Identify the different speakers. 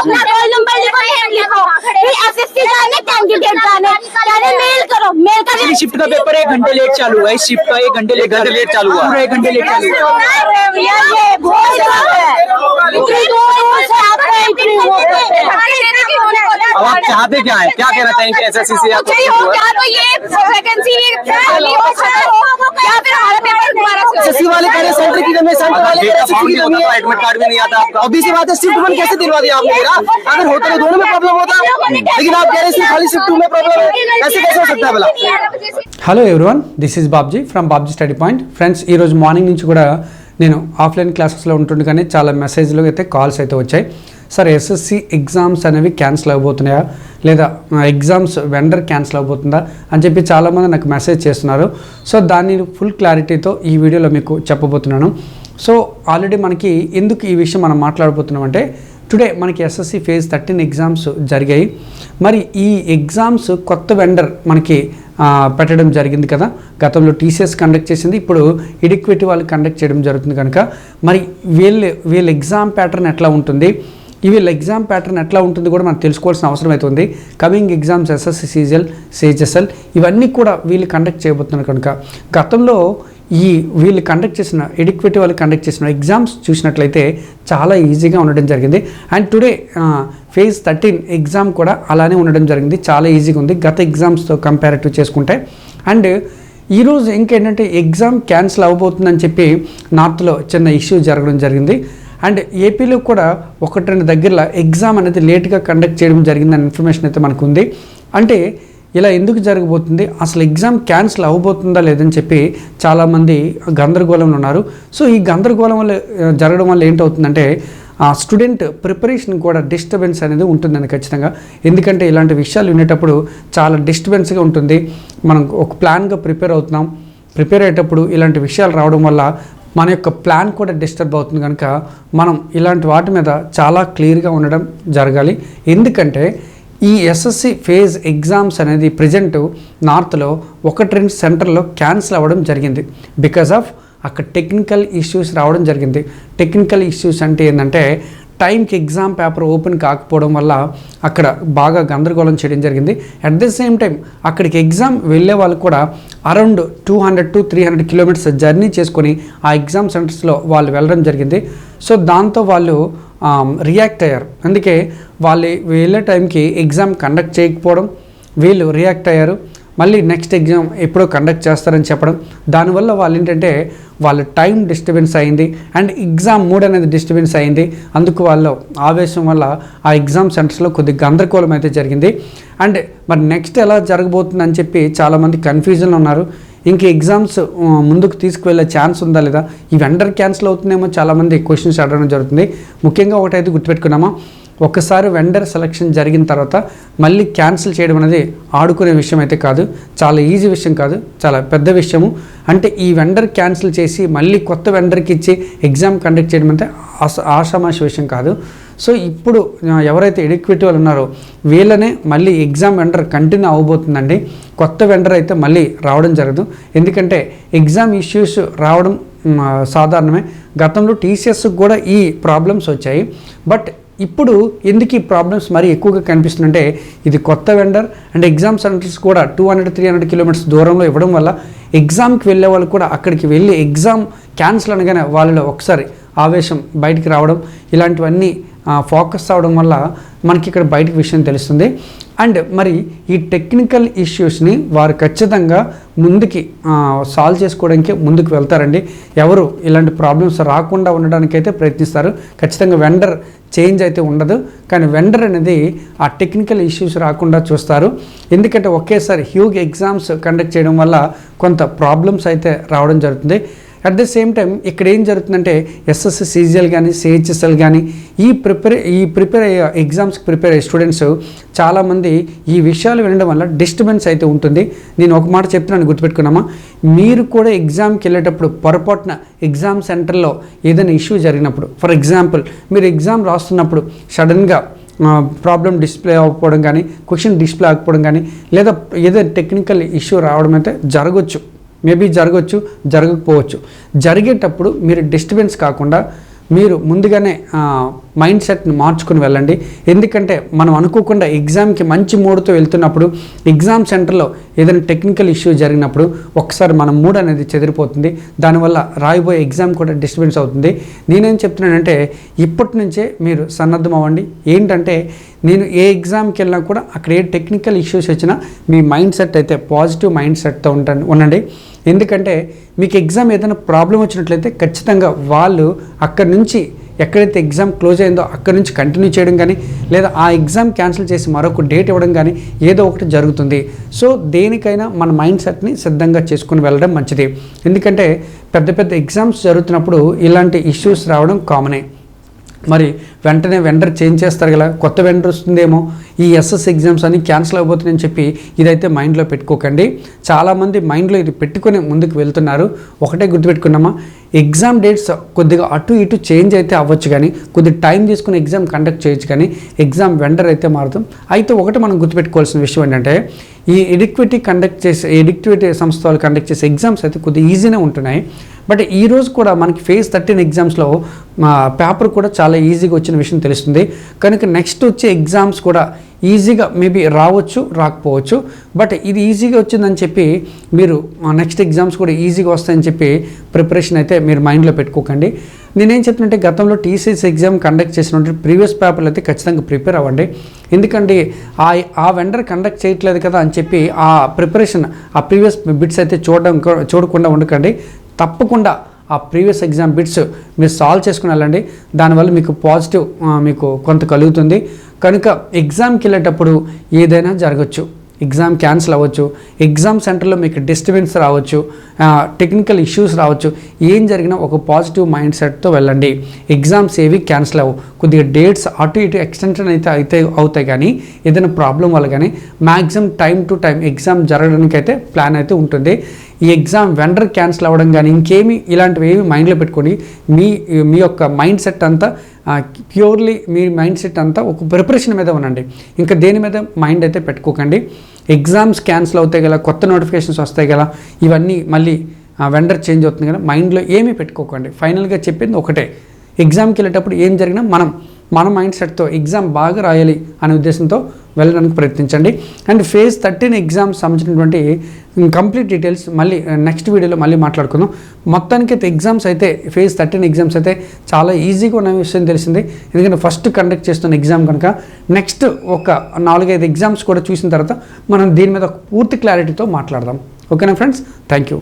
Speaker 1: अपना roll number लिखो name लिखो फिर एसएससी जाने कैंडिडेट जाने जाने मेल करो मेल कर
Speaker 2: मेरी शिफ्ट का पेपर एक घंटे लेट चालू हुआ इस शिफ्ट का एक घंटे लेट घंटे लेट चालू हुआ। पूरा एक घंटे लेट चालू हुआ। चाहते क्या है क्या कहना चाहेंगे एस एस सी से या
Speaker 1: चाहिए हो क्या तो ये वैकेंसी खाली हो खत्म हो या फिर हमारा पेपर दोबारा से हो
Speaker 2: एसएससी वाले कह रहे सेंटर की कमी है सेंटर वाले कह रहे शिफ्ट की कमी है
Speaker 3: एडमिट कार्ड भी नहीं आता आपका
Speaker 2: ऑब्वियस सी बात है शिफ्ट वन कैसे दिलवा दिया आपने मेरा अगर होता तो दोनों में प्रॉब्लम होता लेकिन आप कह रहे हैं सिर्फ खाली शिफ्ट टू में प्रॉब्लम है ऐसे कैसे हो सकता है भला
Speaker 4: hello everyone this is Babji from Babji study point friends ఈరోజు మార్నింగ్ నుంచి కూడా నేను ఆఫ్లైన్ క్లాసెస్లో ఉంటుండగానే చాలా మెసేజ్లు అయితే కాల్స్ అయితే వచ్చాయి సార్ ఎస్ఎస్సి ఎగ్జామ్స్ అనేవి క్యాన్సిల్ అయిపోతున్నాయా లేదా ఎగ్జామ్స్ వెండర్ క్యాన్సిల్ అయిపోతుందా అని చెప్పి చాలామంది నాకు మెసేజ్ చేస్తున్నారు. సో దాన్ని ఫుల్ క్లారిటీతో ఈ వీడియోలో మీకు చెప్పబోతున్నాను. సో ఆల్రెడీ మనకి ఎందుకు ఈ విషయం మనం మాట్లాడబోతున్నాం అంటే టుడే మనకి ఎస్ఎస్సి ఫేజ్ థర్టీన్ ఎగ్జామ్స్ జరిగాయి. మరి ఈ ఎగ్జామ్స్ కొత్త వెండర్ మనకి పెట్టడం జరిగింది కదా? గతంలో టీసీఎస్ కండక్ట్ చేసింది. ఇప్పుడు ఇడిక్విటీ వాళ్ళు కండక్ట్ చేయడం జరుగుతుంది కనుక. మరి వీళ్ళు వీళ్ళ ఎగ్జామ్ ప్యాటర్న్ ఎట్లా ఉంటుంది? ఈ వీళ్ళ ఎగ్జామ్ ప్యాటర్న్ ఎట్లా ఉంటుంది కూడా మనం తెలుసుకోవాల్సిన అవసరం అవుతుంది coming exams SSC CGL CHSL ఇవన్నీ కూడా వీళ్ళు కండక్ట్ చేయబోతున్నారు కనుక. గతంలో ఈ వీళ్ళు కండక్ట్ చేసిన ఎడిక్విటీ వాళ్ళు కండక్ట్ చేసిన ఎగ్జామ్స్ చూసినట్లయితే చాలా ఈజీగా ఉండడం జరిగింది. And today phase thirteen exam కూడా అలానే ఉండడం జరిగింది. చాలా ఈజీగా ఉంది. గత ఎగ్జామ్స్తో కంపారిటివ్ చేసుకుంటే. అండ్ ఈరోజు ఇంకేంటంటే ఎగ్జామ్ క్యాన్సిల్ అవ్వబోతుందని చెప్పి నార్త్లో చిన్న ఇష్యూ జరగడం జరిగింది. అండ్ ఏపీలో కూడా ఒకటి రెండు దగ్గరలో ఎగ్జామ్ అనేది లేట్గా కండక్ట్ చేయడం జరిగిందన్న ఇన్ఫర్మేషన్ అయితే మనకు ఉంది అంటే ఇలా ఎందుకు జరగబోతుంది? అసలు ఎగ్జామ్ క్యాన్సిల్ అవ్వబోతుందా లేదని చెప్పి చాలామంది గందరగోళంలో ఉన్నారు. సో ఈ గందరగోళం వల్ల జరగడం వల్ల ఏంటవుతుందంటే ఆ స్టూడెంట్ ప్రిపరేషన్ కూడా డిస్టర్బెన్స్ అనేది ఉంటుందని ఖచ్చితంగా. ఎందుకంటే ఇలాంటి విషయాలు వినేటప్పుడు చాలా డిస్టర్బెన్స్గా ఉంటుంది. మనం ఒక ప్లాన్గా ప్రిపేర్ అవుతున్నాం. ప్రిపేర్ అయ్యేటప్పుడు ఇలాంటి విషయాలు రావడం వల్ల మన యొక్క ప్లాన్ కూడా డిస్టర్బ్ అవుతుంది కనుక మనం ఇలాంటి వాటి మీద చాలా క్లియర్గా ఉండడం జరగాలి. ఎందుకంటే ఈ ఎస్ఎస్సి ఫేజ్ ఎగ్జామ్స్ అనేది ప్రజెంట్ నార్త్లో ఒకటి రెండు సెంటర్లో క్యాన్సిల్ అవ్వడం జరిగింది. బికాజ్ ఆఫ్ అక్కడ టెక్నికల్ ఇష్యూస్ రావడం జరిగింది. టెక్నికల్ ఇష్యూస్ అంటే ఏంటంటే టైంకి ఎగ్జామ్ పేపర్ ఓపెన్ కాకపోవడం వల్ల అక్కడ బాగా గందరగోళం చేయడం జరిగింది. అట్ ద సేమ్ టైం అక్కడికి ఎగ్జామ్ వెళ్ళే వాళ్ళు కూడా around two hundred to three hundred kilometres journey చేసుకొని ఆ ఎగ్జామ్ సెంటర్స్లో వాళ్ళు వెళ్ళడం జరిగింది. సో దాంతో వాళ్ళు రియాక్ట్ అయ్యారు. అందుకే వాళ్ళు వెళ్ళే టైంకి ఎగ్జామ్ కండక్ట్ చేయకపోవడం వీళ్ళు రియాక్ట్ అయ్యారు. మళ్ళీ నెక్స్ట్ ఎగ్జామ్ ఎప్పుడో కండక్ట్ చేస్తారని చెప్పడం. దానివల్ల వాళ్ళు ఏంటంటే వాళ్ళ టైం డిస్టర్బెన్స్ అయింది అండ్ ఎగ్జామ్ మూడ్ అనేది డిస్టర్బెన్స్ అయింది. అందుకు వాళ్ళు ఆవేశం వల్ల ఆ ఎగ్జామ్ సెంటర్స్లో కొద్దిగా గందరగోళం అయితే జరిగింది. అండ్ మరి నెక్స్ట్ ఎలా జరగబోతుందని చెప్పి చాలామంది కన్ఫ్యూజన్లో ఉన్నారు. ఇంక ఎగ్జామ్స్ ముందుకు తీసుకువెళ్ళే ఛాన్స్ ఉందా లేదా? ఈ వెండర్ క్యాన్సిల్ అవుతుందేమో చాలామంది క్వశ్చన్స్ అడగడం జరుగుతుంది. ముఖ్యంగా ఒకటైతే గుర్తుపెట్టుకున్నామా? ఒక్కసారి వెండర్ సెలక్షన్ జరిగిన తర్వాత మళ్ళీ క్యాన్సిల్ చేయడం అనేది ఆడుకునే విషయం అయితే కాదు. చాలా ఈజీ విషయం కాదు. చాలా పెద్ద విషయము. అంటే ఈ వెండర్ క్యాన్సిల్ చేసి మళ్ళీ కొత్త వెండర్కి ఇచ్చి ఎగ్జామ్ కండక్ట్ చేయడం అంటే ఆశ- విషయం కాదు. సో ఇప్పుడు ఎవరైతే ఎడిక్విటీ వాళ్ళు ఉన్నారో వీళ్ళనే మళ్ళీ ఎగ్జామ్ వెండర్ కంటిన్యూ అవ్వబోతుందండి కొత్త వెండర్ అయితే మళ్ళీ రావడం జరగదు. ఎందుకంటే ఎగ్జామ్ ఇష్యూస్ రావడం సాధారణమే. గతంలో టీసీఎస్ కూడా ఈ ప్రాబ్లమ్స్ వచ్చాయి. బట్ ఇప్పుడు ఎందుకు ఈ ప్రాబ్లమ్స్ మరీ ఎక్కువగా కనిపిస్తుందంటే ఇది కొత్త వెండర్ అండ్ ఎగ్జామ్ సెంటర్స్ కూడా two hundred three hundred kilometres దూరంలో ఇవ్వడం వల్ల ఎగ్జామ్కి వెళ్ళే వాళ్ళు కూడా అక్కడికి వెళ్ళి ఎగ్జామ్ క్యాన్సిల్ అనగానే వాళ్ళలో ఒకసారి ఆవేశం బయటికి రావడం ఇలాంటివన్నీ ఫోకస్ అవడం వల్ల మనకి ఇక్కడ బయటకు విషయం తెలుస్తుంది. అండ్ మరి ఈ టెక్నికల్ ఇష్యూస్ని వారు ఖచ్చితంగా ముందుకి సాల్వ్ చేసుకోవడానికి ముందుకు వెళ్తారండి. ఎవరు ఇలాంటి ప్రాబ్లమ్స్ రాకుండా ఉండడానికైతే ప్రయత్నిస్తారు. ఖచ్చితంగా వెండర్ చేంజ్ అయితే ఉండదు. కానీ వెండర్ అనేది ఆ టెక్నికల్ ఇష్యూస్ రాకుండా చూస్తారు. ఎందుకంటే ఒకేసారి హ్యూగ్ ఎగ్జామ్స్ కండక్ట్ చేయడం వల్ల కొంత ప్రాబ్లమ్స్ అయితే రావడం జరుగుతుంది. అట్ ద సేమ్ టైం ఇక్కడ ఏం జరుగుతుందంటే ఎస్ఎస్సి సీజీఎల్ కానీ సిహెచ్ఎస్ఎల్ కానీ ఈ ప్రిపేర్ ఈ ప్రిపేర్ అయ్యే ఎగ్జామ్స్కి ప్రిపేర్ అయ్యే స్టూడెంట్స్ చాలామంది ఈ విషయాలు వినడం వల్ల డిస్టర్బెన్స్ అయితే ఉంటుంది. నేను ఒక మాట చెప్తున్నాను గుర్తుపెట్టుకున్నామా? మీరు కూడా ఎగ్జామ్కి వెళ్ళేటప్పుడు పొరపాటున ఎగ్జామ్ సెంటర్లో ఏదైనా ఇష్యూ జరిగినప్పుడు ఫర్ ఎగ్జాంపుల్ మీరు ఎగ్జామ్ రాస్తున్నప్పుడు సడన్గా ప్రాబ్లం డిస్ప్లే అవ్వకపోవడం కానీ క్వశ్చన్ డిస్ప్లే అవ్వకపోవడం కానీ లేదా ఏదైనా టెక్నికల్ ఇష్యూ రావడం అయితే జరగచ్చు. మేబీ జరగచ్చు జరగకపోవచ్చు. జరిగేటప్పుడు మీరు డిస్టర్బెన్స్ కాకుండా మీరు ముందుగానే మైండ్ సెట్ని మార్చుకుని వెళ్ళండి. ఎందుకంటే మనం అనుకోకుండా ఎగ్జామ్కి మంచి మూడ్తో వెళ్తున్నప్పుడు ఎగ్జామ్ సెంటర్లో ఏదైనా టెక్నికల్ ఇష్యూ జరిగినప్పుడు ఒకసారి మన మూడ్ అనేది చెదిరిపోతుంది. దానివల్ల రాయిబోయే ఎగ్జామ్ కూడా డిస్టర్బెన్స్ అవుతుంది. నేనేం చెప్తున్నానంటే ఇప్పటి నుంచే మీరు సన్నద్ధం అవ్వండి. ఏంటంటే నేను ఏ ఎగ్జామ్కి వెళ్ళినా కూడా అక్కడ ఏ టెక్నికల్ ఇష్యూస్ వచ్చినా మీ మైండ్ సెట్ అయితే పాజిటివ్ మైండ్ సెట్తో ఉంటాను ఉండండి. ఎందుకంటే మీకు ఎగ్జామ్ ఏదైనా ప్రాబ్లం వచ్చినట్లయితే ఖచ్చితంగా వాళ్ళు అక్కడి నుంచి ఎక్కడైతే ఎగ్జామ్ క్లోజ్ అయిందో అక్కడ నుంచి కంటిన్యూ చేయడం కానీ లేదా ఆ ఎగ్జామ్ క్యాన్సిల్ చేసి మరొక డేట్ ఇవ్వడం కానీ ఏదో ఒకటి జరుగుతుంది. సో దేనికైనా మన మైండ్ సెట్ని సిద్ధంగా చేసుకుని వెళ్ళడం మంచిది. ఎందుకంటే పెద్ద పెద్ద ఎగ్జామ్స్ జరుగుతున్నప్పుడు ఇలాంటి ఇష్యూస్ రావడం కామనే. మరి వెంటనే వెండర్ చేంజ్ చేస్తారు కదా కొత్త వెండర్ వస్తుందేమో ఈ ఎస్ఎస్ ఎగ్జామ్స్ అన్ని క్యాన్సిల్ అయిపోతుందని చెప్పి ఇదైతే మైండ్లో పెట్టుకోకండి. చాలామంది మైండ్లో ఇది పెట్టుకుని ముందుకు వెళ్తున్నారు. ఒకటే గుర్తుపెట్టుకున్నామా ఎగ్జామ్ డేట్స్ కొద్దిగా అటు ఇటు చేంజ్ అయితే అవ్వచ్చు కానీ కొద్ది టైం తీసుకుని ఎగ్జామ్ కండక్ట్ చేయొచ్చు కానీ ఎగ్జామ్ వెండర్ అయితే మారుతాం. అయితే ఒకటి మనం గుర్తుపెట్టుకోవాల్సిన విషయం ఏంటంటే ఈ ఎడిక్విటీ కండక్ట్ చేసే ఎడిక్టివిటీ సంస్థ వాళ్ళు కండక్ట్ చేసే ఎగ్జామ్స్ అయితే కొద్దిగా ఈజీనే ఉంటున్నాయి. బట్ ఈ రోజు కూడా మనకి ఫేజ్ థర్టీన్ ఎగ్జామ్స్లో పేపర్ కూడా చాలా ఈజీగా వచ్చిన విషయం తెలుస్తుంది. కనుక నెక్స్ట్ వచ్చే ఎగ్జామ్స్ కూడా ఈజీగా మేబీ రావచ్చు రాకపోవచ్చు. బట్ ఇది ఈజీగా వచ్చిందని చెప్పి మీరు నెక్స్ట్ ఎగ్జామ్స్ కూడా ఈజీగా వస్తాయని చెప్పి ప్రిపరేషన్ అయితే మీరు మైండ్లో పెట్టుకోకండి. నేనేం చెప్తున్నంటే గతంలో టీసీఎస్ ఎగ్జామ్ కండక్ట్ చేసినటువంటి ప్రీవియస్ పేపర్లు అయితే ఖచ్చితంగా ప్రిపేర్ అవ్వండి. ఎందుకంటే ఆ ఆ వెండర్ కండక్ట్ చేయట్లేదు కదా అని చెప్పి ఆ ప్రిపరేషన్ ఆ ప్రీవియస్ బిట్స్ అయితే చూడడం చూడకుండా ఉండకండి. తప్పకుండా ఆ ప్రీవియస్ ఎగ్జామ్ బిట్స్ మీరు సాల్వ్ చేసుకుని వెళ్ళండి. దానివల్ల మీకు పాజిటివ్ మీకు కొంత కలుగుతుంది. కనుక ఎగ్జామ్కి వెళ్ళేటప్పుడు ఏదైనా జరగచ్చు. ఎగ్జామ్ క్యాన్సిల్ అవ్వచ్చు ఎగ్జామ్ సెంటర్లో మీకు డిస్టర్బెన్స్ రావచ్చు టెక్నికల్ ఇష్యూస్ రావచ్చు ఏం జరిగినా ఒక పాజిటివ్ మైండ్ సెట్తో వెళ్ళండి. ఎగ్జామ్స్ ఏవి క్యాన్సిల్ అవ్వవు కొద్దిగా డేట్స్ అటు ఇటు ఎక్స్టెన్షన్ అయితే అయితే అవుతాయి కానీ ఏదైనా ప్రాబ్లం వల్ల కానీ maximum time to time exam జరగడానికి అయితే ప్లాన్ అయితే ఉంటుంది. ఈ ఎగ్జామ్ వెండర్ క్యాన్సిల్ అవ్వడం కానీ ఇంకేమి ఇలాంటివి ఏమి మైండ్లో పెట్టుకొని మీ మీ యొక్క మైండ్ సెట్ అంతా ప్యూర్లీ మీ మైండ్ సెట్ అంతా ఒక ప్రిపరేషన్ మీద ఉండండి. ఇంకా దేని మీద? మైండ్ అయితే పెట్టుకోకండి. ఎగ్జామ్స్ క్యాన్సిల్ అవుతాయి కదా కొత్త నోటిఫికేషన్స్ వస్తాయి కదా ఇవన్నీ మళ్ళీ వెండర్ చేంజ్ అవుతుంది కదా మైండ్లో ఏమీ పెట్టుకోకండి. ఫైనల్గా చెప్పింది ఒకటే. ఎగ్జామ్కి వెళ్ళేటప్పుడు ఏం జరిగినా మనం మన మైండ్ సెట్తో ఎగ్జామ్ బాగా రాయాలి అనే ఉద్దేశంతో వెళ్ళడానికి ప్రయత్నించండి. అండ్ ఫేజ్ థర్టీన్ ఎగ్జామ్స్ సంబంధించినటువంటి కంప్లీట్ డీటెయిల్స్ మళ్ళీ uh, నెక్స్ట్ వీడియోలో మళ్ళీ మాట్లాడుకుందాం. మొత్తానికి అయితే ఎగ్జామ్స్ అయితే ఫేజ్ థర్టీన్ ఎగ్జామ్స్ అయితే చాలా ఈజీగా ఉన్న విషయం తెలిసింది. ఎందుకంటే ఫస్ట్ కండక్ట్ చేస్తున్న ఎగ్జామ్ కనుక నెక్స్ట్ ఒక నాలుగైదు ఎగ్జామ్స్ కూడా చూసిన తర్వాత మనం దీని మీద పూర్తి క్లారిటీతో మాట్లాడదాం. ఓకేనా ఫ్రెండ్స్? Thank you.